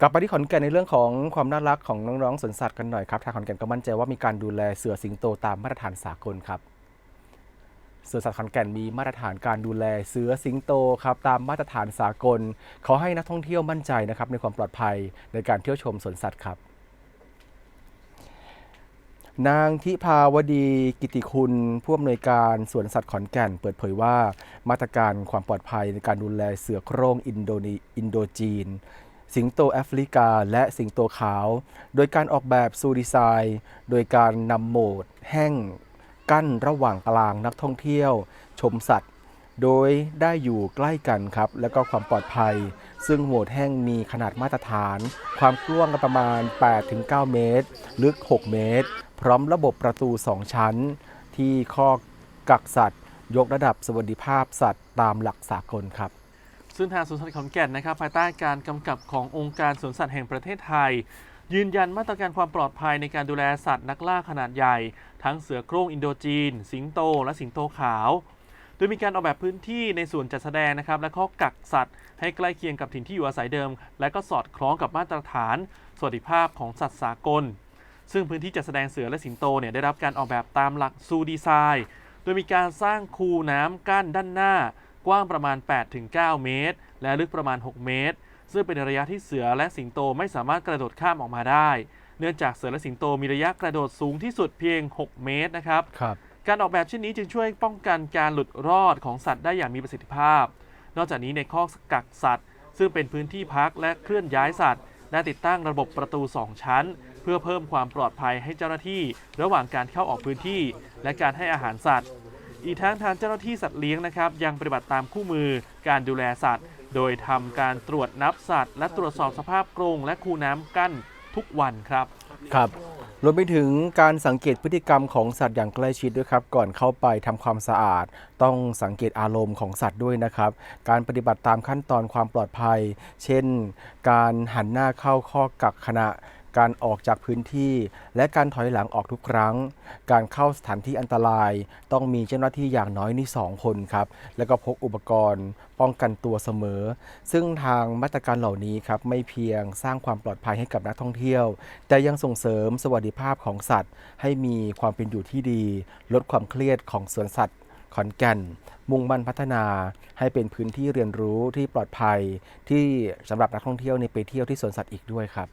กลับไปที่ขอนแก่นในเรื่องของความน่ารักของน้องๆสวนสัตว์กันหน่อยครับทางขอนแก่นก็มั่นใจว่ามีการดูแลเสือสิงโตตามมาตรฐานสากลครับสวนสัตว์ขอนแก่นมีมาตรฐานการดูแลเสือสิงโตครับตามมาตรฐานสากลขอให้นักท่องเที่ยวมั่นใจนะครับในความปลอดภัยในการเที่ยวชมสวนสัตว์ครับ นางทิพาวดีกิติคุณผู้อำนวยการสวนสัตว์ขอนแก่น เปิดเผยว่า มาตรการความปลอดภัยในการดูแลเสือโคร่งอินโดนีอินโดจีน สิงโตแอฟริกา และสิงโตขาว โดยการออกแบบซูดีไซน์ โดยการนำโหมด แห้ง กั้นระหว่างกลางนักท่องเที่ยว ชมสัตว์ โดยได้อยู่ใกล้กันครับ และก็ความปลอดภัย ซึ่งโหมดแห้งมีขนาดมาตรฐาน ความกว้างประมาณ 8-9 เมตร ลึก 6 เมตร พร้อมระบบประตู 2 ชั้น ที่ข้อกักสัตว์ ยกระดับสวัสดิภาพสัตว์ตามหลักสากลครับ ซึ่งทางสวนสัตว์ขอนแก่นนะครับภายใต้การกำกับขององค์การสวนสัตว์แห่งประเทศไทย ยืนยันมาตรการความปลอดภัยในการดูแลสัตว์นักล่าขนาดใหญ่ ทั้งเสือโคร่งอินโดจีน สิงโต และสิงโตขาว โดยมีการออกแบบพื้นที่ในส่วนจัดแสดงนะครับและข้อกักสัตว์ ให้ใกล้เคียงกับถิ่นที่อยู่อาศัยเดิม และก็สอดคล้องกับมาตรฐาน สวัสดิภาพของสัตว์สากล ซึ่งพื้นที่จัดแสดงเสือและสิงโตเนี่ยได้รับการออกแบบตามหลักซูดีไซน์ โดยมีการสร้างคูน้ำกั้นด้านหน้า กว้างประมาณ 8-9 เมตร และลึกประมาณ 6 เมตร ซึ่งเป็นระยะที่เสือและสิงโตไม่สามารถกระโดดข้ามออกมาได้ เนื่องจากเสือและสิงโตมีระยะกระโดดสูงที่สุดเพียง 6 เมตรนะครับครับการออกแบบเช่นนี้จึงช่วยป้องกันการหลุดรอดของสัตว์ได้อย่างมีประสิทธิภาพ นอกจากนี้ในคอกกักสัตว์ ซึ่งเป็นพื้นที่พักและเคลื่อนย้ายสัตว์ได้ติดตั้งระบบประตู 2 ชั้น เพื่อเพิ่มความปลอดภัยให้เจ้าหน้าที่ ระหว่างการเข้าออกพื้นที่ และการให้อาหารสัตว์ อีกทั้งทางเจ้าหน้าที่สัตว์เลี้ยงนะครับยังปฏิบัติตามคู่มือการดูแลสัตว์ โดยทำการตรวจนับสัตว์ และตรวจสอบสภาพกรงและคูน้ำกั้นทุกวันครับครับรวมไปถึงการสังเกตพฤติกรรมของสัตว์อย่างใกล้ชิดด้วยครับ ก่อนเข้าไปทำความสะอาด ต้องสังเกตอารมณ์ของสัตว์ด้วยนะครับ การปฏิบัติตามขั้นตอนความปลอดภัย เช่น การหันหน้าเข้าข้อกักขณะ การออกจากพื้นที่ และการถอยหลังออกทุกครั้ง การเข้าสถานที่อันตราย ต้องมีเจ้าหน้าที่อย่างน้อยนี่สองคนครับแล้วก็พกอุปกรณ์ ป้องกันตัวเสมอ ซึ่งทางมาตรการเหล่านี้ครับไม่เพียงสร้างความปลอดภัยให้กับนักท่องเที่ยว แต่ยังส่งเสริมสวัสดิภาพของสัตว์ ให้มีความเป็นอยู่ที่ดี ลดความเครียดของสวนสัตว์ขอนแก่น มุ่งมั่นพัฒนาให้เป็นพื้นที่เรียนรู้ที่ปลอดภัยที่สำหรับนักท่องเที่ยวในไปเที่ยวที่สวนสัตว์อีกด้วยครับ